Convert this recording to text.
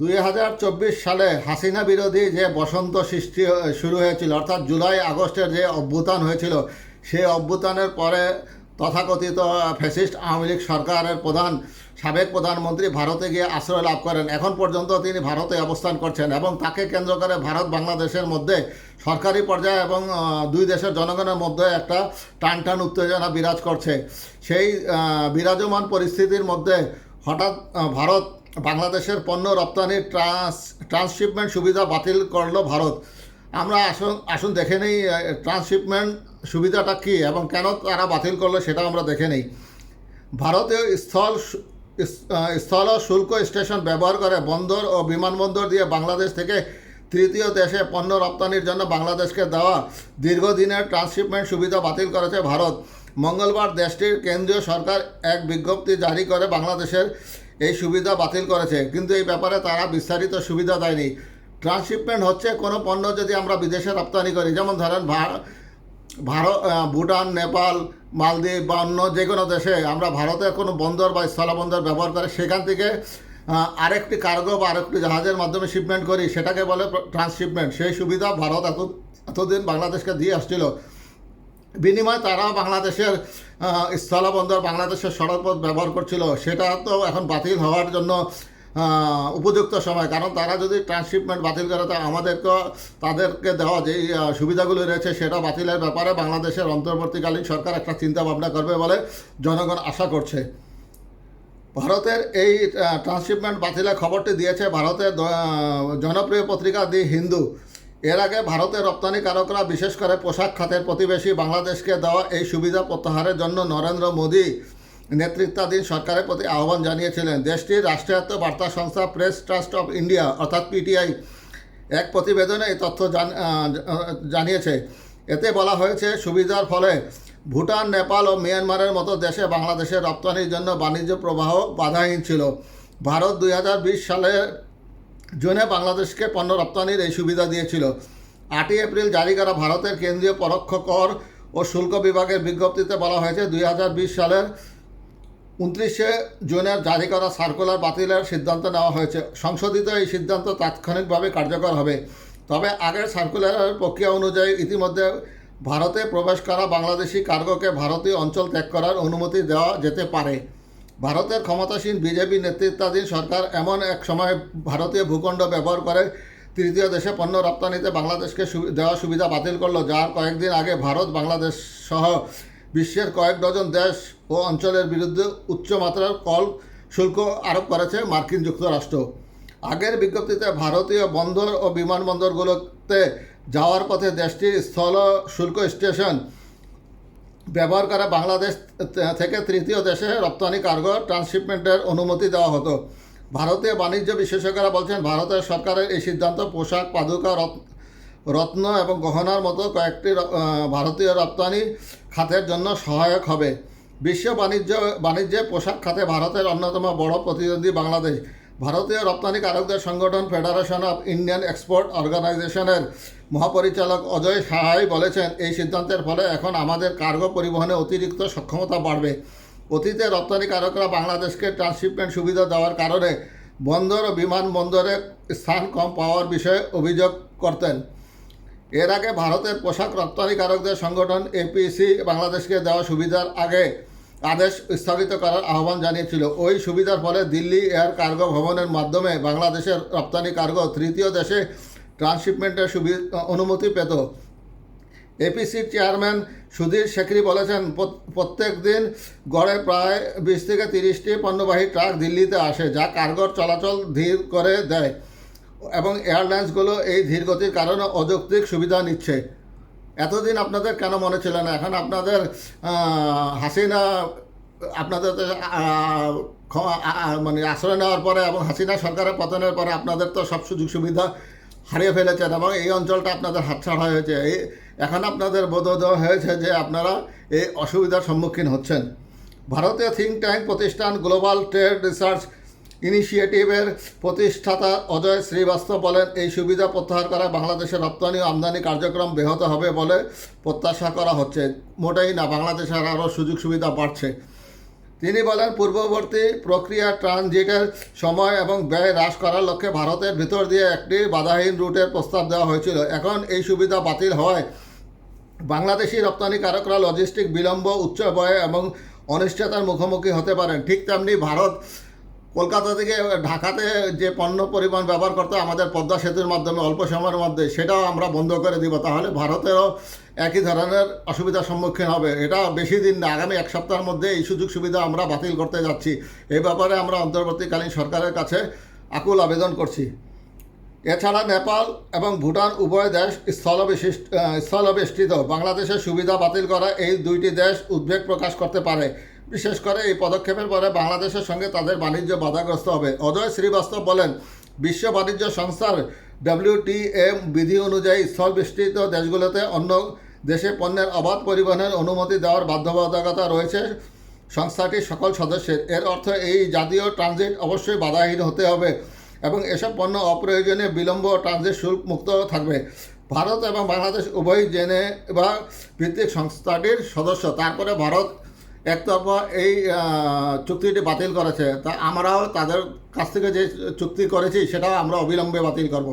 দুই হাজার চব্বিশ সালে হাসিনা বিরোধী যে বসন্ত সৃষ্টি শুরু হয়েছিল, অর্থাৎ জুলাই আগস্টের যে অভ্যুত্থান হয়েছিল, সেই অভ্যুত্থানের পরে তথাকথিত ফ্যাসিস্ট আওয়ামী লীগ সরকারের প্রধান, সাবেক প্রধানমন্ত্রী ভারতে গিয়ে আশ্রয় লাভ করেন। এখন পর্যন্ত তিনি ভারতে অবস্থান করছেন এবং তাকে কেন্দ্র করে ভারত বাংলাদেশের মধ্যে সরকারি পর্যায়ে এবং দুই দেশের জনগণের মধ্যে একটা টান টান উত্তেজনা বিরাজ করছে। সেই বিরাজমান পরিস্থিতির মধ্যে হঠাৎ ভারত বাংলাদেশের পণ্য রপ্তানির ট্রান্স, ট্রান্সশিপমেন্ট সুবিধা বাতিল করল ভারত। আমরা আসুন আসুন দেখে নিই ট্রান্সশিপমেন্ট সুবিধাটা কী এবং কেন তারা বাতিল করল সেটা আমরা দেখে নিই। ভারতীয় স্থল স্থল শুল্ক স্টেশন ব্যবহার করে বন্দর ও বিমানবন্দর দিয়ে বাংলাদেশ থেকে তৃতীয় দেশে পণ্য রপ্তানির জন্য বাংলাদেশকে দেওয়া দীর্ঘদিনের ট্রান্সশিপমেন্ট সুবিধা বাতিল করেছে ভারত। মঙ্গলবার দেশটির কেন্দ্রীয় সরকার এক বিজ্ঞপ্তি জারি করে বাংলাদেশের এই সুবিধা বাতিল করেছে। কিন্তু এই ব্যাপারে তারা বিস্তারিত সুবিধা দেয়নি। ট্রান্সশিপমেন্ট হচ্ছে কোনো পণ্য যদি আমরা বিদেশে রপ্তানি করি, যেমন ধরেন ভারত ভুটান, নেপাল, মালদ্বীপ বা অন্য যে কোনো দেশে আমরা ভারতের কোনো বন্দর বা স্থলবন্দর ব্যবহার করে সেখান থেকে আরেকটি কার্গো বা আরেকটি জাহাজের মাধ্যমে শিপমেন্ট করি, সেটাকে বলে ট্রান্সশিপমেন্ট। সেই সুবিধা ভারত এত, এতদিন বাংলাদেশকে দিয়ে আসছিল। বিনিময়ে তারা বাংলাদেশের স্থলবন্দর বাংলাদেশের সড়কপথ ব্যবহার করছিল। সেটা তো এখন বাতিল হওয়ার জন্য উপযুক্ত সময়। কারণ তারা যদি ট্রান্সশিপমেন্ট বাতিল করে তো আমাদেরকে তাদেরকে দেওয়া যে আহ, সুবিধাগুলো রয়েছে সেটা বাতিলের ব্যাপারে বাংলাদেশের অন্তর্বর্তীকালীন সরকার একটা চিন্তা ভাবনা করবে বলে জনগণ আশা করছে। ভারতের এই ট্রান্সশিপমেন্ট বাতিলের খবরটি দিয়েছে ভারতের জনপ্রিয় পত্রিকা দি হিন্দু। এর আগে ভারতের রপ্তানিকারকরা বিশেষ করে পোশাক খাতের প্রতিবেশী বাংলাদেশকে দেওয়া এই সুবিধা প্রত্যাহারের জন্য নরেন্দ্র মোদী নেতৃত্বাধীন সরকারের প্রতি আহ্বান জানিয়েছিলেন। দেশটির রাষ্ট্রায়ত্ত বার্তা সংস্থা প্রেস ট্রাস্ট অফ ইন্ডিয়া, অর্থাৎ পিটিআই, এক প্রতিবেদনে এই তথ্য জানিয়েছে। এতে বলা হয়েছে, সুবিধার ফলে ভুটান, নেপাল ও মিয়ানমারের মতো দেশে বাংলাদেশের রপ্তানির জন্য বাণিজ্য প্রবাহ বাধাহীন ছিল। ভারত দুই সালের জুনে বাংলাদেশকে পণ্য রপ্তানির এই সুবিধা দিয়েছিল। আটই এপ্রিল জারি করা ভারতের কেন্দ্রীয় পরোক্ষ কর ও শুল্ক বিভাগের বিজ্ঞপ্তিতে বলা হয়েছে, দুই হাজার বিশ সালের উনত্রিশে জুনের জারি করা সার্কুলার বাতিলের সিদ্ধান্ত নেওয়া হয়েছে। সংশোধিত এই সিদ্ধান্ত তাৎক্ষণিকভাবে কার্যকর হবে। তবে আগের সার্কুলারের প্রক্রিয়া অনুযায়ী ইতিমধ্যে ভারতে প্রবেশ করা বাংলাদেশি কার্গোকে ভারতীয় অঞ্চল ত্যাগ করার অনুমতি দেওয়া যেতে পারে। ভারতের ক্ষমতাসীন বিজেপি নেতৃত্বাধীন সরকার এমন এক সময় ভারতীয় ভূখণ্ড ব্যবহার করে তৃতীয় দেশে পণ্য রপ্তানিতে বাংলাদেশকে দেওয়া সুবিধা বাতিল করল, যার কয়েকদিন আগে ভারত, বাংলাদেশ সহ বিশ্বের কয়েক ডজন দেশ ও অঞ্চলের বিরুদ্ধে উচ্চমাত্রার কল শুল্ক আরোপ করেছে মার্কিন যুক্তরাষ্ট্র। আগের বিজ্ঞপ্তিতে ভারতীয় বন্দর ও বিমানবন্দরগুলোতে যাওয়ার পথে দেশটির স্থল শুল্ক স্টেশন ব্যবহার করা বাংলাদেশ থেকে তৃতীয় দেশে রপ্তানি কার্গো ট্রান্সশিপমেন্টের অনুমতি দেওয়া হতো। ভারতীয় বাণিজ্য বিশেষজ্ঞরা বলছেন, ভারতের সরকারের এই সিদ্ধান্ত পোশাক, পাদুকা রত্ন এবং গহনার মতো কয়েকটি ভারতীয় রপ্তানি খাতের জন্য সহায়ক হবে। বিশ্ব বাণিজ্য, বাণিজ্যে পোশাক খাতে ভারতের অন্যতম বড় প্রতিদ্বন্দ্বী বাংলাদেশ। ভারতীয় রপ্তানিকারকদের সংগঠন ফেডারেশন অফ ইন্ডিয়ান এক্সপোর্ট অর্গানাইজেশনের মহাপরিচালক অজয় সাহাই বলেছেন, এই সিদ্ধান্তের ফলে এখন আমাদের কার্গো পরিবহনে অতিরিক্ত সক্ষমতা বাড়বে। অতীতে রপ্তানিকারকরা বাংলাদেশকে ট্রান্সশিপমেন্ট সুবিধা দেওয়ার কারণে বন্দর ও বিমানবন্দরে স্থান কম পাওয়ার বিষয়ে অভিযোগ করতেন। এর আগে ভারতের পোশাক রপ্তানিকারকদের সংগঠন এপিসি বাংলাদেশকে দেওয়া সুবিধার আগে আদেশ স্থগিত করার আহ্বান জানিয়েছিল। ওই সুবিধার ফলে দিল্লি এয়ার কার্গো ভবনের মাধ্যমে বাংলাদেশের রপ্তানি কার্গো তৃতীয় দেশে ট্রান্সশিপমেন্টের সুবিধা অনুমতি পেত। এপিসির চেয়ারম্যান সুধীর শেখরি বলেছেন, "প্রত- প্রত্যেক দিন গড়ে প্রায় বিশ থেকে তিরিশটি পণ্যবাহী ট্রাক দিল্লিতে আসে, যা কার্গোর চলাচল ধীর করে দেয় এবং এয়ারলাইন্সগুলো এই ধীরগতির কারণে অযৌক্তিক সুবিধা নিচ্ছে। এতদিন আপনাদের কেন মনে ছিল না? এখন আপনাদের হাসিনা, আপনাদের মানে আশ্রয় নেওয়ার পরে এবং হাসিনা সরকারের পতনের পরে আপনাদের তো সব সুযোগ সুবিধা হারিয়ে ফেলেছেন এবং এই অঞ্চলটা আপনাদের হাতছাড়া হয়েছে। এই এখন আপনাদের বোধোদয় হয়েছে যে আপনারা এই অসুবিধার সম্মুখীন হচ্ছেন। ভারতীয় থিঙ্ক ট্যাঙ্ক প্রতিষ্ঠান গ্লোবাল ট্রেড রিসার্চ ইনিশিয়েটিভের প্রতিষ্ঠাতা অজয় শ্রীবাস্তব বলেন, এই সুবিধা প্রত্যাহার করা বাংলাদেশের রপ্তানি ও আমদানি কার্যক্রম ব্যাহত হবে বলে প্রত্যাশা করা হচ্ছে। মোটেই না, বাংলাদেশের আরও সুযোগ সুবিধা বাড়ছে। তিনি বলেন, পূর্ববর্তী প্রক্রিয়া ট্রানজিটের সময় এবং ব্যয় হ্রাস করার লক্ষ্যে ভারতের ভিতর দিয়ে একটি বাধাহীন রুটের প্রস্তাব দেওয়া হয়েছিল। এখন এই সুবিধা বাতিল হওয়ায় বাংলাদেশি রপ্তানিকারকরা লজিস্টিক বিলম্ব, উচ্চ ব্যয় এবং অনিশ্চয়তার মুখোমুখি হতে পারেন। ঠিক তেমনি ভারত কলকাতা থেকে ঢাকাতে যে পণ্য পরিবহন ব্যবহার করতে আমাদের পদ্মা সেতুর মাধ্যমে অল্প সময়ের মধ্যে, সেটাও আমরা বন্ধ করে দিব। তাহলে ভারতেরও একই ধরনের অসুবিধার সম্মুখীন হবে। এটা বেশি দিন না, আগামী এক সপ্তাহের মধ্যে এই সুযোগ সুবিধা আমরা বাতিল করতে যাচ্ছি। এই ব্যাপারে আমরা অন্তর্বর্তীকালীন সরকারের কাছে আকুল আবেদন করছি। এছাড়া নেপাল এবং ভুটান উভয় দেশ স্থলবিশিষ্ট স্থলবেষ্টিত। বাংলাদেশের সুবিধা বাতিল করা এই দুইটি দেশ উদ্বেগ প্রকাশ করতে পারে। বিশেষ করে এই পদক্ষেপের পরে বাংলাদেশের সঙ্গে তাদের বাণিজ্য বাধাগ্রস্ত হবে। অজয় শ্রীবাস্তব বলেন, বিশ্ব বাণিজ্য সংস্থার ডব্লিউটিএম বিধি অনুযায়ী স্থল বিস্তৃত দেশগুলোতে অন্য দেশে পণ্যের অবাধ পরিবহনের অনুমতি দেওয়ার বাধ্যবাধকতা রয়েছে সংস্থাটির সকল সদস্যের। এর অর্থ এই জাতীয় ট্রানজিট অবশ্যই বাধাহীন হতে হবে এবং এসব পণ্য অপ্রয়োজনীয় বিলম্ব ট্রানজিট শুল্ক মুক্ত থাকবে। ভারত এবং বাংলাদেশ উভয় জেনে বা ভিত্তিক সংস্থাটির সদস্য। তারপরে ভারত একতরফা এই চুক্তিটি বাতিল করেছে। তা আমরাও তাদের কাছ থেকে যে চুক্তি করেছি, সেটাও আমরা অবিলম্বে বাতিল করব।